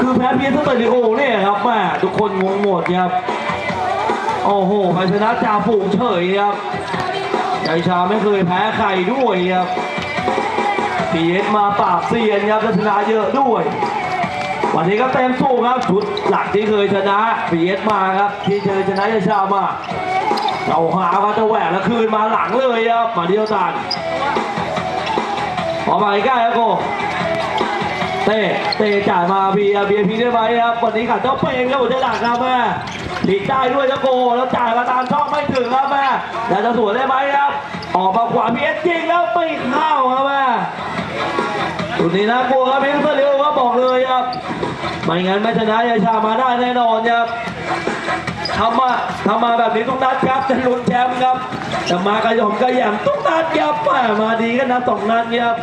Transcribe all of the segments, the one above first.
คือแพ้เพียงสเตอริโอเนี่ยครับแม่ทุกคนงงหมดครับ โอ้โหชนะจ่าฝูงเฉยครับใจชาไม่เคยแพ้ใครด้วยครับพีเอสมาปราบเซียนครับชนะเยอะด้วย วันนี้ก็เต็มสู้ครับชุดหลักที่เคยชนะพีเอสมาครับ ที่เคยชนะใจชามาเราหาว่าจะแหวกแล้วคืนมาหลังเลยครับมาเดียวตันพอมาใกล้แล้วโก เต้เต้จ่ายมาเบียเบียพีได้ไหมครับวันนี้ขาดเจ้าเปงครับหัวใจหลักครับแม่หลีกได้ด้วยเจ้าโกแล้วจ่ายมาตามช่องไม่ถึงครับแม่แล้วจะสวนได้ไหมครับ ออกมาขวาพีเอสจริงแล้วไม่เข้าครับแม่ตุนี้นะกลัวครับพีเอสเร็วครับบอกเลยครับไม่งั้นไม่ชนะยาชามาได้แน่นอนครับทำมาทำมาแบบนี้ต้องนัดครับจะลุ้นแชมป์ครับจะมากระยอมกระยมต้องนัดครับแม่มาดีก็นัดสองนัดครับ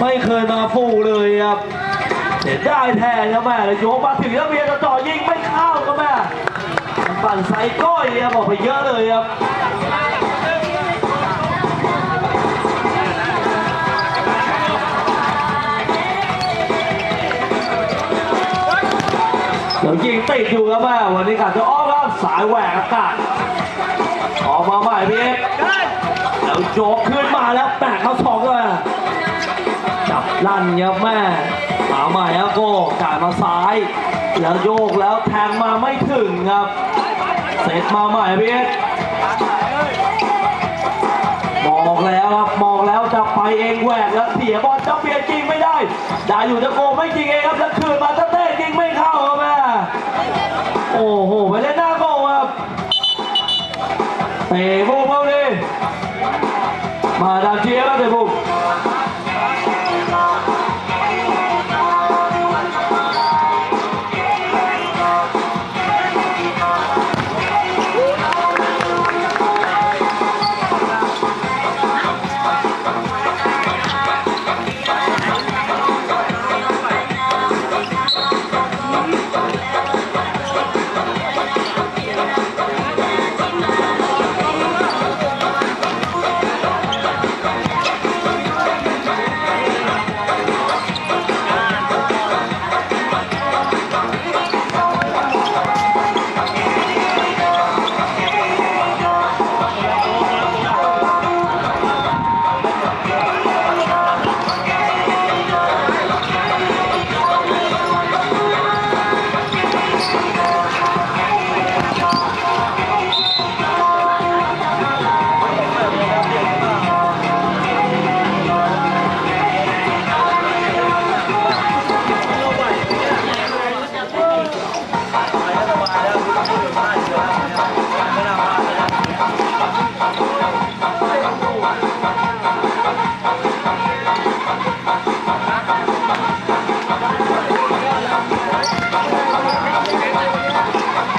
ไม่เคยมาฟูเลยครับ สียได้แทนครับแม่แล้วโยกมาถึงแล้วเบียร์จะจ่อยิงไม่เข้าครับแม่ปั่นไซก้อยครับบอกไปเยอะเลยครับเดี๋ยวยิงติดอยู่ครับแม่วันนี้ขาดจะอ้อมครับสายแหวกอากาศออกมาใหม่พี่เอ็กซ์แล้วโยกขึ้นมาแล้วแปะเข้าสองก็มา จับลั่นครับแม่หมาใหม่แล้วก็กายมาซ้าย แล้วโยกแล้วแทงมาไม่ถึงครับ เสร็จมาใหม่พี่เอ็กซ์มองแล้วครับมองแล้วจะไปเองแหวกแล้วเสียบอลจะเปลี่ยนจริงไม่ได้ ได้อยู่จะโกไม่จริงเองครับแล้วคืน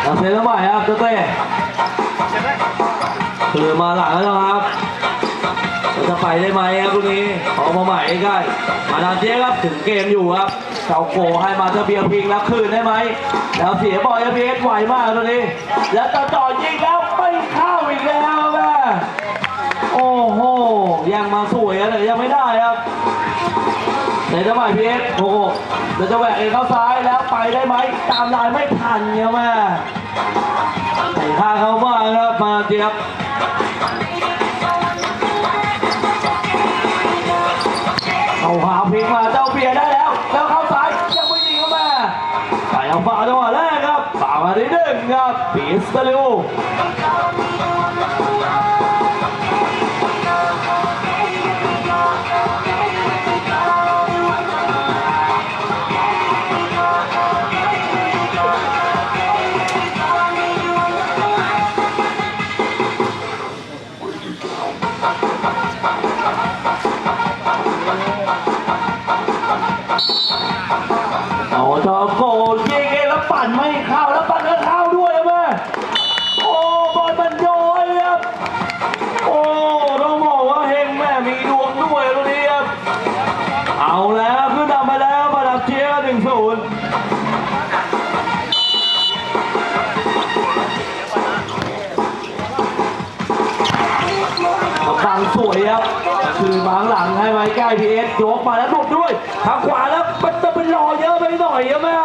เอาเซนแล้วใหม่ครับเต้เต้คือมาหลังแล้วครับจะไปได้ไหมครับลูกนี้ออกมาใหม่ใกล้มาดามเจ๊ครับถึงเกมอยู่ครับเจ้าโกให้มาเทอร์เบียร์พิงแล้วคืนได้ไหมแล้วเสียบอลเอพีเอสไหวมากตัวนี้ แล้วจะจ่อยิงแล้วไม่เข้าอีกแล้วแม่โอ้โหยังมาสวยอะแต่ยังไม่ได้ครับ เดี๋ยวจะใหม่พีเอสโอ้โหเดี๋ยวจะแหวกเองเข้าซ้ายแล้วไปได้ไหมตามลายไม่ทันเนี่ยแม่ใส่ข้างเขาบ้างครับมาเจี๊ยบเอาหาพลิกมาเจ้าเบียได้แล้ว แล้วเข้าซ้ายยังไม่ยิงครับแม่ใส่เอาฝ่าจังหวะแรกครับฝามาได้หนึ่งครับปีสตาลิวเอ คือมาข้างหลังให้ไว้ใกล้พีเอสยกมาแล้วหลุดด้วยทางขวาแล้วมันจะเป็นรอเยอะไปหน่อยครับแม่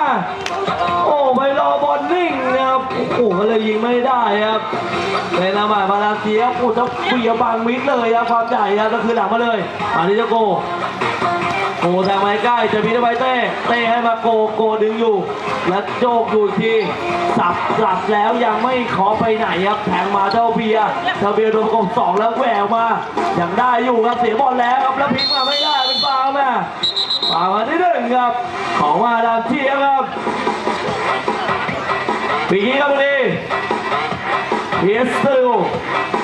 โอ้ไปรอบอลนิ่งนะครับโอ้โหก็เลยยิงไม่ได้ครับในนามามาลาเซียโอ้จะเบียบังมิดเลยครับความใหญ่ครับก็คือหลังมาเลยมาที่เจโก โกแทงไม้ใกล้จะมีได้ไหมเต้เต้ให้มาโกโกดึงอยู่ แล้วโจกอยู่อีกทีสับกลับแล้วยังไม่ขอไปไหนครับแทงมาเจ้าเบียร์เจ้าเบียร์โดนประกบสองแล้วแหววมายังได้อยู่ครับเสียบอลแล้วครับแล้วพลิกมาไม่ได้เป็นฟาวล์แม่ฟาวล์มาที่หนึ่งครับ ของมาดามเชียครับปีนี้ครับพียสติลเราจะมีได้ไหมครับมาสเบียร์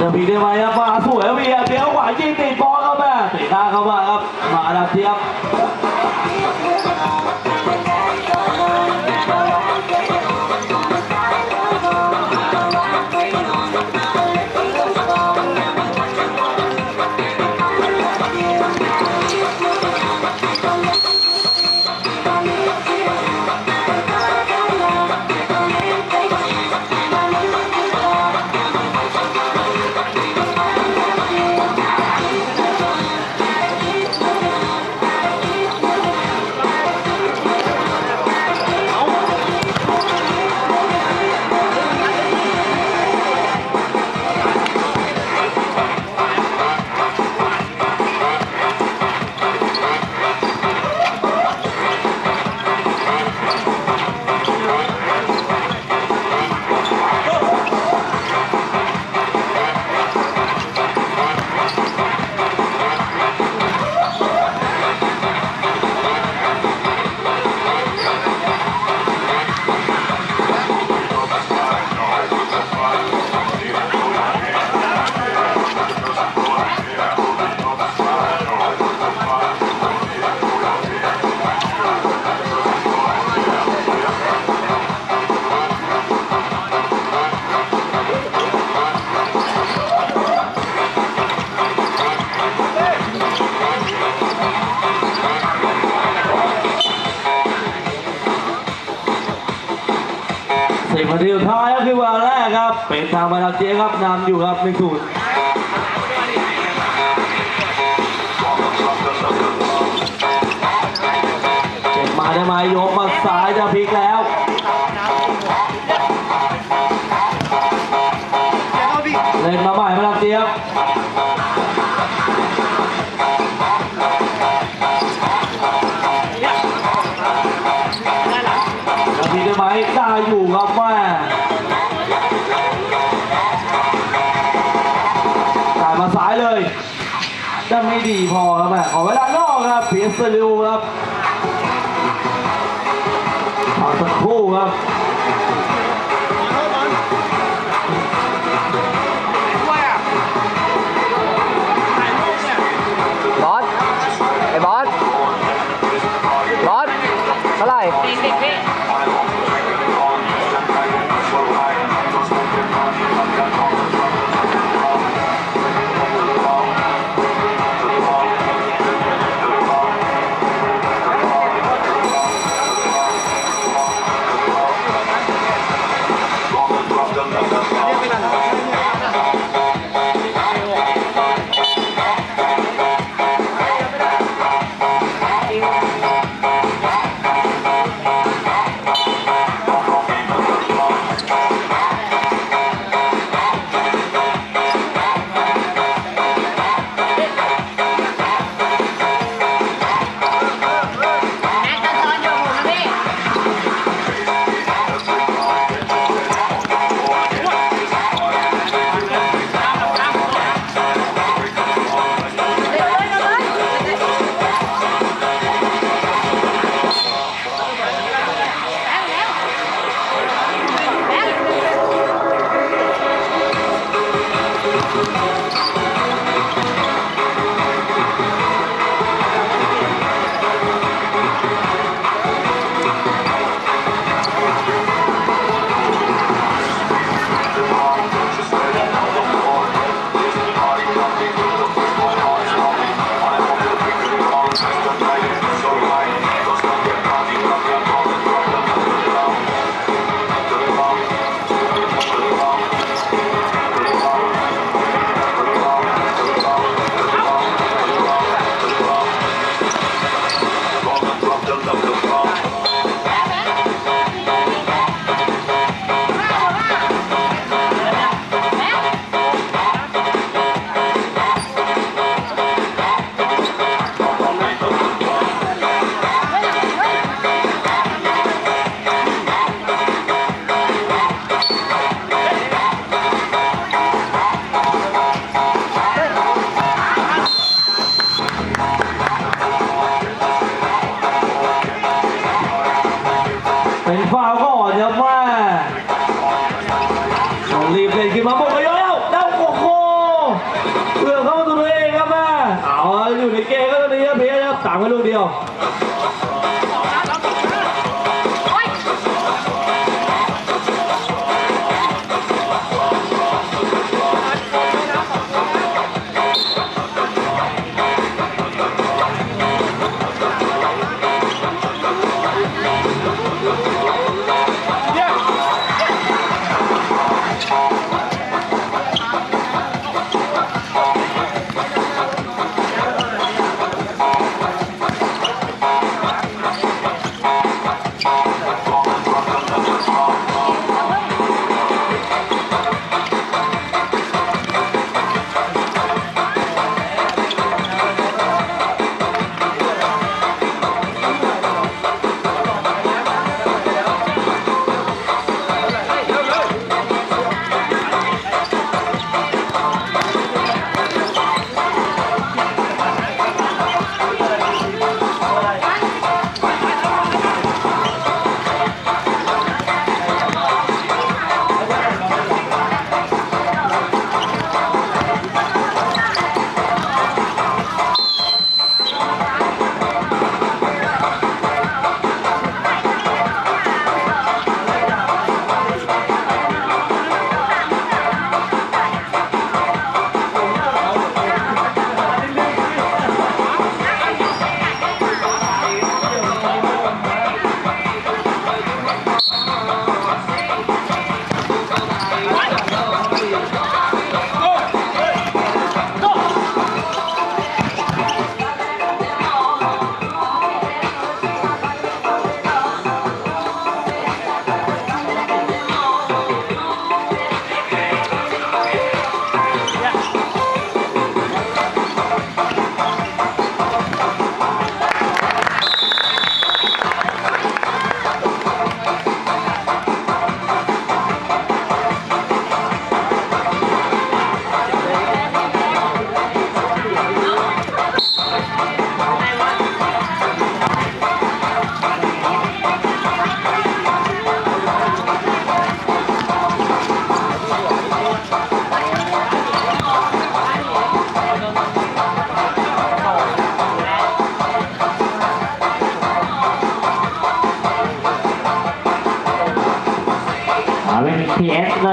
ยร์ขวายิง กครับ เป็นทางมาดามเจียครับนำอยู่ครับหนึ่งศูนย์เก็บมาได้ไหมยกมาซ้ายจะพลิกแล้วเล่นมาใหม่มาดามเจียบจะมีได้ไหมได้อยู่ครับ จะไม่ดีพอครับแม่ขอเวลานอกครับเพียสลิวครับพักสักครู่ครับบ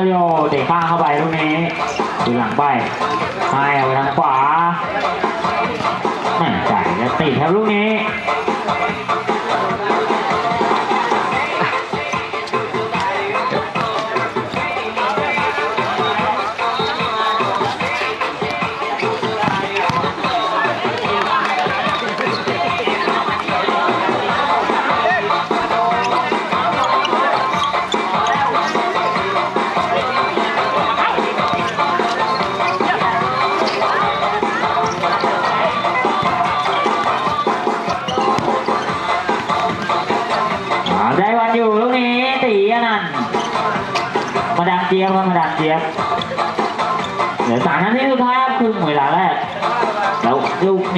โยเตะข้างเข้าไปลูกนี้ดูหลังไปให้เอาไปทางขวาแม่จ่ายจะติดครับลูกนี้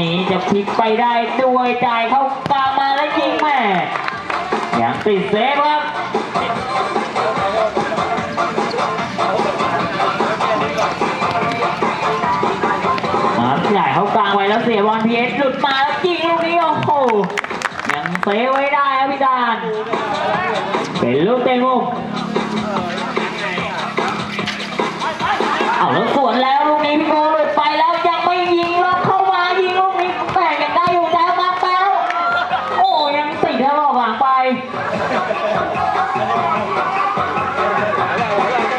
นี้จะพลิกไปได้ด้วยจ่ายเข้ากลางมาแล้วยิงแม่ยังติดเซฟครับมาจ่ายเข้ากลางไว้แล้วเสียบอลพีเอสหลุดมาแล้วยิงลูกนี้โอ้โหยังเซฟไว้ได้ครับพี่ดานเป็นลูกเตะมุม แล้วออกหลังไป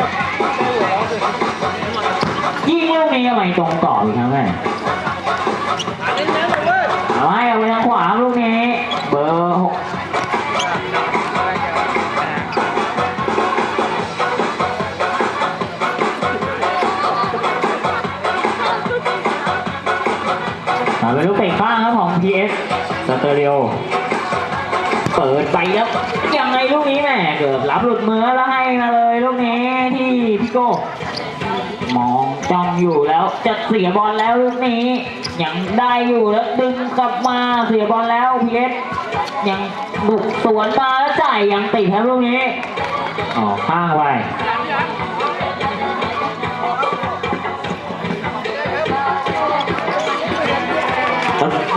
ยิงลูกนี้ทำไมตรงต่ออีกครั้งแม่ โก้ มองจ้องอยู่แล้วจะเสียบอลแล้วลูกนี้ยังได้อยู่แล้วดึงกลับมาเสียบอลแล้วพีเอสยังบุกสวนมาแล้วจ่ายยังติดครับลูกนี้อ๋อข้างไป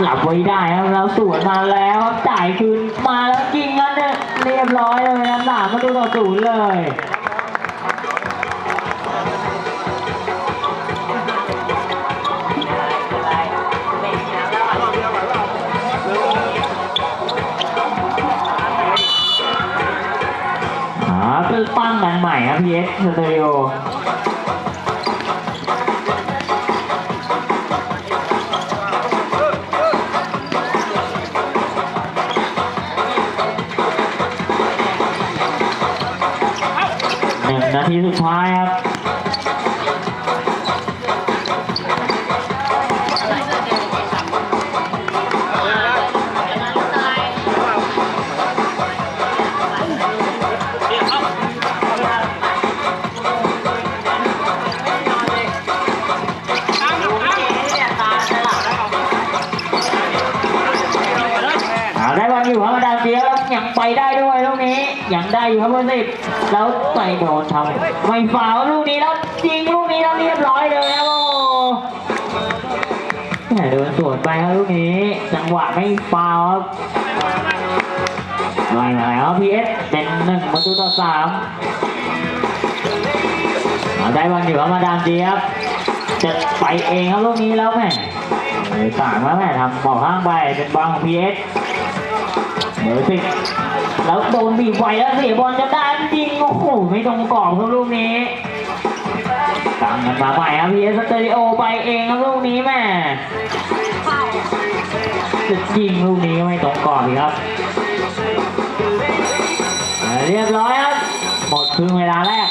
หลับไว้ได้แล้วเราสวนมาแล้วจ่ายคืนมาแล้วกิงแล้วเนี่ยเรียบร้อยเลยนะสามประตูต่อศูนย์เลย ใหม่ครับพีเอสสเตอริโอหนึ่งนาทีสุดท้ายครับ อยู่ครับเบอร์สิบแล้วใส่โดนทำไม่ฟาวล์ลูกนี้แล้วยิงลูกนี้แล้วเรียบร้อยเลยครับโอ้แหมโดนสวนไปครับลูกนี้ จังหวะไม่ฟาวครับไล่มาแล้วพีเอสเป็นหนึ่งประตูต่อสามเอาได้บอลอยู่ครับมาดามเฟียครับจะไปเองครับลูกนี้แล้วแม่ต่างแล้วแม่ทำบอกข้างไปเป็นบอลของพีเอสเบอร์สิบ แล้วโดนบีบไวแล้วเสียบอลจะได้จริงโอ้โหไม่ตรงกรอบครับลูกนี้ตั้งกันมาใหม่ครับพีเอสเตอริโอไปเองครับลูกนี้แม่จะยิงลูกนี้ก็ไม่ตรงกรอบอีกครับ เรียบร้อยครับ หมดครึ่งเวลาแรก